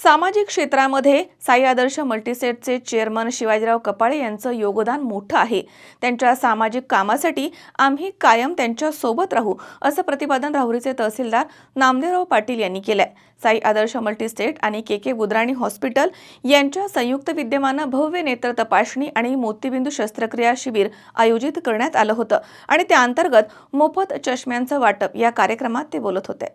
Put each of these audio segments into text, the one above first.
सामाजिक क्षेत्रामध्ये साई आदर्श मल्टीसेटचे चेअरमन शिवाजीराव कपाळे यांचं योगदान मोठं आहे. त्यांच्या सामाजिक कामासाठी आम्ही कायम त्यांच्यासोबत राहू असं प्रतिपादन राहुरीचे तहसीलदार नामदेवराव पाटील यांनी केलंय. साई आदर्श मल्टीस्टेट आणि के के बुद्राणी हॉस्पिटल यांच्या संयुक्त विद्यमानं भव्य नेत्र तपासणी आणि मोतीबिंदू शस्त्रक्रिया शिबिर आयोजित करण्यात आलं होतं आणि त्या अंतर्गत मोफत चष्म्यांचं वाटप या कार्यक्रमात ते बोलत होते.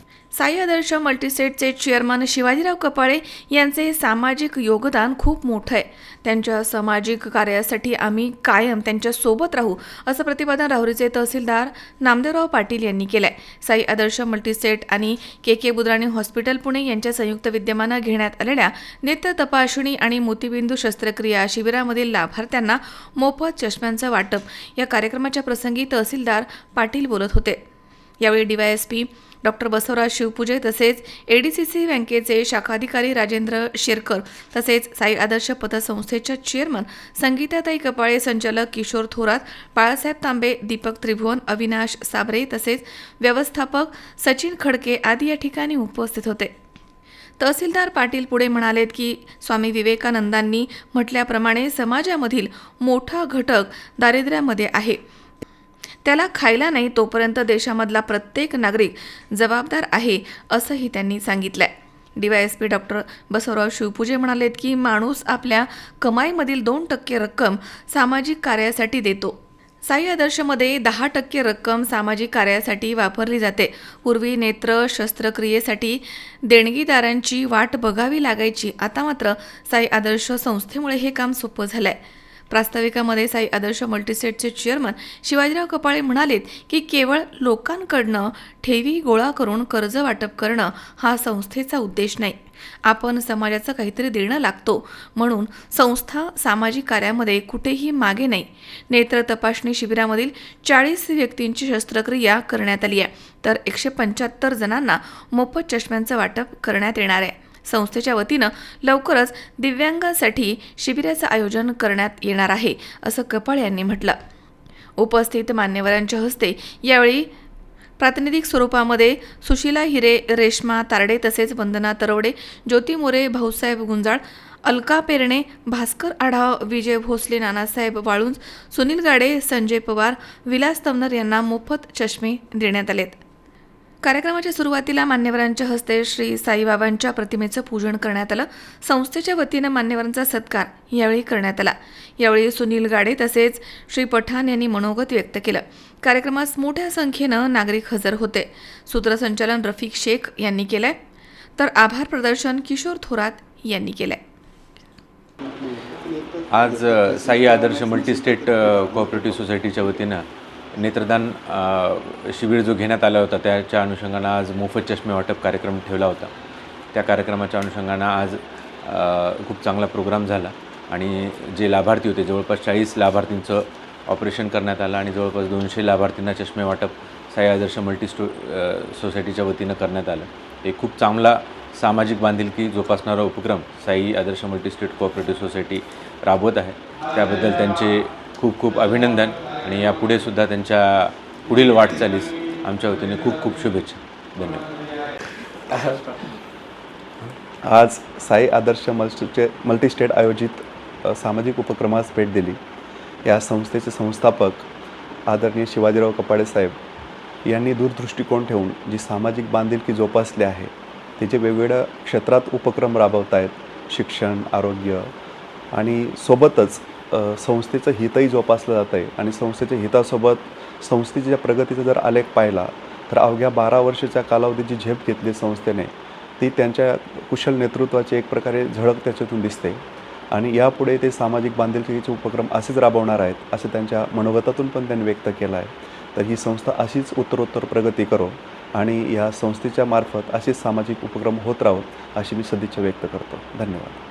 साई आदर्श मल्टीसेटचे चेअरमन शिवाजीराव कपाळे यांचे सामाजिक योगदान खूप मोठं आहे. त्यांच्या सामाजिक कार्यासाठी आम्ही कायम त्यांच्यासोबत राहू असं प्रतिपादन राहुरीचे तहसीलदार नामदेवराव पाटील यांनी केलं आहे साई आदर्श मल्टीसेट आणि के के बुद्राणी हॉस्पिटल पुणे यांच्या संयुक्त विद्यमानं घेण्यात आलेल्या नेत्र तपासणी आणि मोतीबिंदू शस्त्रक्रिया शिबिरामधील लाभार्थ्यांना मोफत चष्म्यांचं वाटप या कार्यक्रमाच्या प्रसंगी तहसीलदार पाटील बोलत होते. यावेळी डीवायएसपी डॉक्टर बसवराज शिवपूजे तसेच एडीसीसी बँकेचे शाखाधिकारी राजेंद्र शेरकर तसेच साई आदर्श पतसंस्थेच्या चेअरमन संगीताताई कपाळे संचालक किशोर थोरात बाळासाहेब तांबे दीपक त्रिभुवन अविनाश साबरे तसेच व्यवस्थापक सचिन खडके आदी या ठिकाणी उपस्थित होते. तहसीलदार पाटील पुढे म्हणालेत की स्वामी विवेकानंदांनी म्हटल्याप्रमाणे समाजामधील मोठा घटक दारिद्र्यामध्ये आहे. त्याला खायला नाही तोपर्यंत देशामधला प्रत्येक नागरिक जबाबदार आहे असंही त्यांनी सांगितलंय. डीवायएसपी डॉक्टर बसवराव शिवपूजे म्हणालेत की माणूस आपल्या कमाईमधील दोन टक्के रक्कम सामाजिक कार्यासाठी देतो. साई आदर्शमध्ये दहा टक्के रक्कम सामाजिक कार्यासाठी वापरली जाते. पूर्वी नेत्र शस्त्रक्रियेसाठी देणगीदारांची वाट बघावी लागायची. आता मात्र साई आदर्श संस्थेमुळे हे काम सोपं झालं आहे प्रास्ताविकामध्ये साई आदर्श मल्टीसेटचे चेअरमन शिवाजीराव कपाळे म्हणालेत की केवळ लोकांकडनं ठेवी गोळा करून कर्ज वाटप करणं हा संस्थेचा उद्देश नाही. आपण समाजाचं काहीतरी देणं लागतो. म्हणून संस्था सामाजिक कार्यामध्ये कुठेही मागे नाही. नेत्र तपासणी शिबिरामधील चाळीस व्यक्तींची शस्त्रक्रिया करण्यात आली आहे. तर एकशे पंच्याहत्तर जणांना मोफत चष्म्यांचं वाटप करण्यात येणार आहे. संस्थेच्या वतीनं लवकरच दिव्यांगांसाठी शिबिराचं आयोजन करण्यात येणार आहे असं कपाळ यांनी म्हटलं. उपस्थित मान्यवरांच्या हस्ते यावेळी प्रातिनिधिक स्वरूपामध्ये सुशीला हिरे रेश्मा तारडे तसेच वंदना तरवडे ज्योती मोरे भाऊसाहेब गुंजाळ अलका पेरणे भास्कर आढाव विजय भोसले नानासाहेब वाळुंज सुनील गाडे संजय पवार विलास तमनर यांना मोफत चष्मे देण्यात आलेत. कार्यक्रमाच्या सुरुवातीला मान्यवरांच्या हस्ते श्री साईबाबांच्या प्रतिमेचं पूजन करण्यात आलं. संस्थेच्या वतीनं मान्यवरांचा सत्कार यावेळी करण्यात आला. यावेळी सुनील गाडे तसेच श्री पठाण यांनी मनोगत व्यक्त केलं. कार्यक्रमास मोठ्या संख्येनं नागरिक हजर होते. सूत्रसंचालन रफिक शेख यांनी केलंय. तर आभार प्रदर्शन किशोर थोरात यांनी केलंय. आज साई आदर्श मल्टीस्टेट कोऑपरेटिव्ह सोसायटीच्या वतीनं नेत्रदान शिबिर जो घेण्यात आला होता त्याच्या अनुषंगानं आज मोफत चष्मे वाटप कार्यक्रम ठेवला होता. त्या कार्यक्रमाच्या अनुषंगानं आज खूप चांगला प्रोग्राम झाला आणि जे लाभार्थी होते जवळपास चाळीस लाभार्थींचं ऑपरेशन करण्यात आलं आणि जवळपास दोनशे लाभार्थींना चष्मे वाटप साई आदर्श मल्टी स्टो सोसायटीच्या वतीनं करण्यात आलं. एक खूप चांगला सामाजिक बांधिलकी जोपासणारा उपक्रम Sai Adarsh multistate cooperative society राबवत आहे. त्याबद्दल त्यांचे खूप खूप अभिनंदन. आणि यापुढे सुद्धा त्यांच्या पुढील वाटचालीस आमच्या वतीने खूप खूप शुभेच्छा. धन्यवाद. आज साई आदर्श मल्टीचे मल्टीस्टेट आयोजित सामाजिक उपक्रमास भेट दिली. या संस्थेचे संस्थापक आदरणीय शिवाजीराव कपाडे साहेब यांनी दूरदृष्टिकोन ठेवून जी सामाजिक बांधिलकी जोपासली आहे तिचे वेगवेगळ्या क्षेत्रात उपक्रम राबवत आहेत शिक्षण आरोग्य आणि सोबतच संस्थेचं हितही जोपासलं जातं आहे आणि संस्थेच्या हितासोबत संस्थेच्या प्रगतीचा जर आलेख पाहिला तर अवघ्या बारा वर्षाच्या कालावधीत जी झेप घेतली संस्थेने. ती त्यांच्या कुशल नेतृत्वाची एक प्रकारे झळक त्याच्यातून दिसते. आणि यापुढे ते सामाजिक बांधिलकीचे उपक्रम असेच राबवणार आहेत असं त्यांच्या मनोगतातून पण त्यांनी व्यक्त केलं आहे. तर ही संस्था अशीच उत्तरोत्तर प्रगती करो आणि या संस्थेच्या मार्फत असेच सामाजिक उपक्रम होत राहोत अशी मी सदिच्छा व्यक्त करतो. धन्यवाद.